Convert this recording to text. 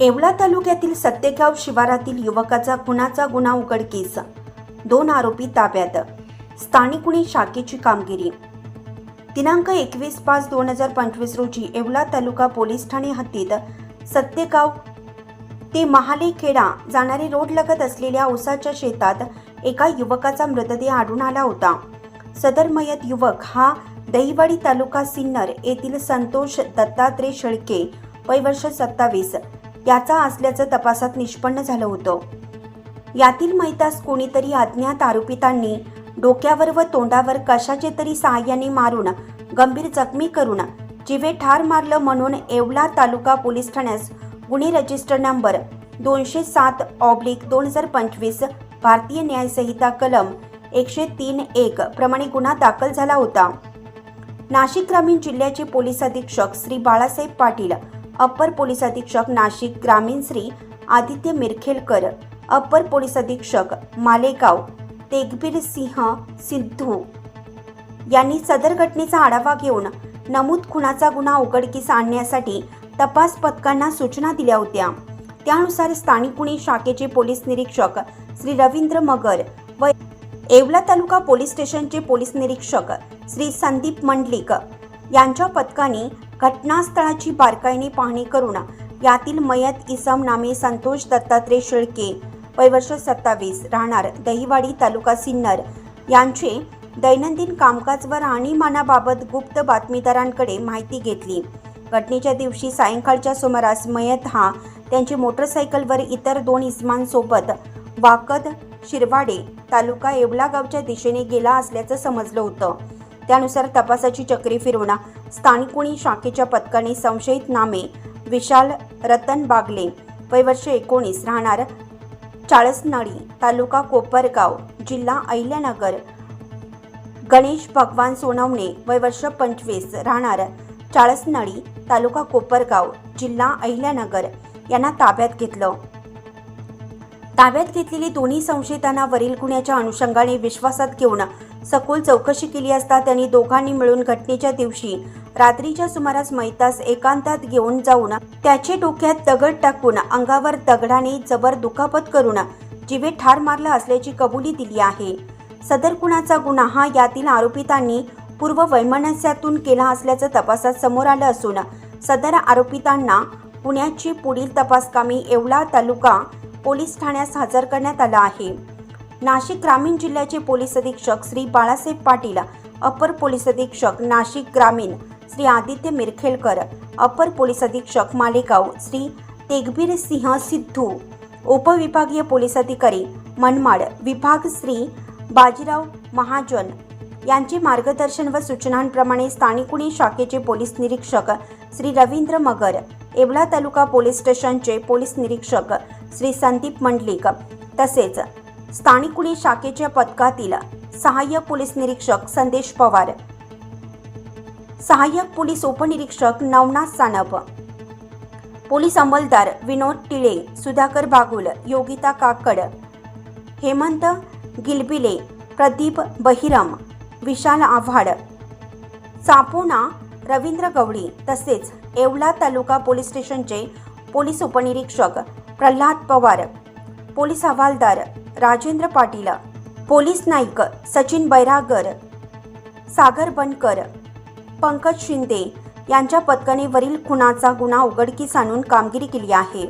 येवला तालुक्यातील सत्तेगाव शिवारातील युवकाचा खुनाचा गुन्हा उघडकीस दोन आरोपी ताब्यात. स्थानिक गुन्हे शाखेची कामगिरी. दिनांक एकवीस पाच दोन हजार पंचवीस रोजी येवला तालुका पोलीस ठाणे हद्दीत सत्तेगाव ते महाले खेडा जाणारी रोड लगत असलेल्या ओसाच्या शेतात एका युवकाचा मृतदेह आढळून आला होता. सदर मयत युवक हा दहिवाडी तालुका सिन्नर येथील संतोष दत्तात्रय शेळके वय वर्ष सत्तावीस याचा असल्याचं तपासात निष्पन्न झालं होतं. यातील मैतास कोणीतरी अज्ञात आरोपितांनी डोक्यावर व तोंडावर कशाचे तरी सहाय्याने मारून गंभीर जखमी करून जिवे ठार मारलं म्हणून येवला तालुका पोलीस ठाण्यास गुन्हे रजिस्टर नंबर दोनशे सात ऑब्लिक दोन हजार पंचवीस भारतीय न्यायसंहिता कलम एकशे तीन एक प्रमाणे गुन्हा दाखल झाला होता. नाशिक ग्रामीण जिल्ह्याचे पोलीस अधीक्षक श्री बाळासाहेब पाटील अप्पर पोलीस अधीक्षक नाशिक ग्रामीण श्री आदित्य मिरखेलकर अप्पर पोलीस अधीक्षक मालेगाव तेगबीर सिंह सिद्धू यांनी सदर घटनेचा आढावा घेऊन नमूद खुनाचा गुन्हा उघडकीस आणण्यासाठी तपास पथकांना सूचना दिल्या होत्या. त्यानुसार स्थानिक गुन्हे शाखेचे पोलीस निरीक्षक श्री रवींद्र मगर व येवला तालुका पोलीस स्टेशनचे पोलीस निरीक्षक श्री संदीप मंडलिक यांच्या पथकाने घटनास्थळाची बारकाईने पाहणी करून यातील मयत इसम नामे संतोष दत्तात्रय शेळके वय वर्ष सत्तावीस राहणार दहिवाडी तालुका सिन्नर यांचे दैनंदिन कामकाज व राहणीमानाबाबत गुप्त बातमीदारांकडे माहिती घेतली. घटनेच्या दिवशी सायंकाळच्या सुमारास मयत हा त्यांची मोटरसायकलवर इतर दोन इसमांसोबत वाकद शिरवाडे तालुका येवला गावच्या दिशेने गेला असल्याचं समजलं होतं. त्यानुसार तपासाची चक्री फिरवणा स्थानिक गुन्हे शाखेच्या पथकाने संशयित नामे विशाल रतन बागले वय वर्ष एकोणीस राहणार चाळसनळी तालुका कोपरगाव जिल्हा अहिल्यानगर. गणेश भगवान सोनवणे वय वर्ष पंचवीस राहणार चाळसनळी तालुका कोपरगाव जिल्हा अहिल्यानगर यांना ताब्यात घेतलं. ताब्यात घेतलेली दोन्ही संशयितांना वरील गुन्ह्याच्या अनुषंगाने विश्वासात घेऊन सखोल चौकशी केली असता त्यांनी दोघांनी मिळून घटनेच्या दिवशी रात्रीच्या सुमारास मैतास एकांतात घेऊन जाऊन त्याचे डोक्यात दगड टाकून अंगावर दगडाने जबर दुखापत करून जीवे ठार मारला असल्याची कबुली दिली आहे. सदर गुन्ह्याचा गुन्हा हा यातील आरोपितांनी पूर्व वैमनस्यातून केला असल्याचं तपासात समोर आलं असून सदर आरोपितांना पुण्याची पुढील तपासकामी येवला तालुका पोलीस ठाण्यास हजर करण्यात आला आहे. नाशिक ग्रामीण जिल्ह्याचे पोलीस अधीक्षक श्री बाळासाहेब पाटील अपर पोलीस अधीक्षक नाशिक ग्रामीण श्री आदित्य मिरखेलकर अपर पोलीस अधीक्षक मालेगाव श्री तेगबीर सिंह सिद्धू उपविभागीय पोलीस अधिकारी मनमाड विभाग श्री बाजीराव महाजन यांचे मार्गदर्शन व सूचनांप्रमाणे स्थानिक गुन्हे शाखेचे पोलीस निरीक्षक श्री रवींद्र मगर येवला तालुका पोलीस स्टेशनचे पोलीस निरीक्षक श्री संदीप मंडलिक तसेच स्थानिक गुन्हे शाखेच्या पथकातील सहाय्यक पोलीस निरीक्षक संदेश पवार सहाय्यक पोलीस उपनिरीक्षक नवनाथ सानप पोलीस अंमलदार विनोद टिळे सुधाकर बागुल योगिता काकड हेमंत गिलबिले प्रदीप बहिरम विशाल आव्हाड चापोना रवींद्र गवळी तसेच येवला तालुका पोलीस स्टेशनचे पोलीस उपनिरीक्षक प्रल्हाद पवार पोलीस हवालदार राजेंद्र पाटील पोलीस नाईक सचिन बैरागर सागर बनकर पंकज शिंदे यांच्या पथकाने वरील खुनाचा गुन्हा उघडकीस आणून कामगिरी केली आहे.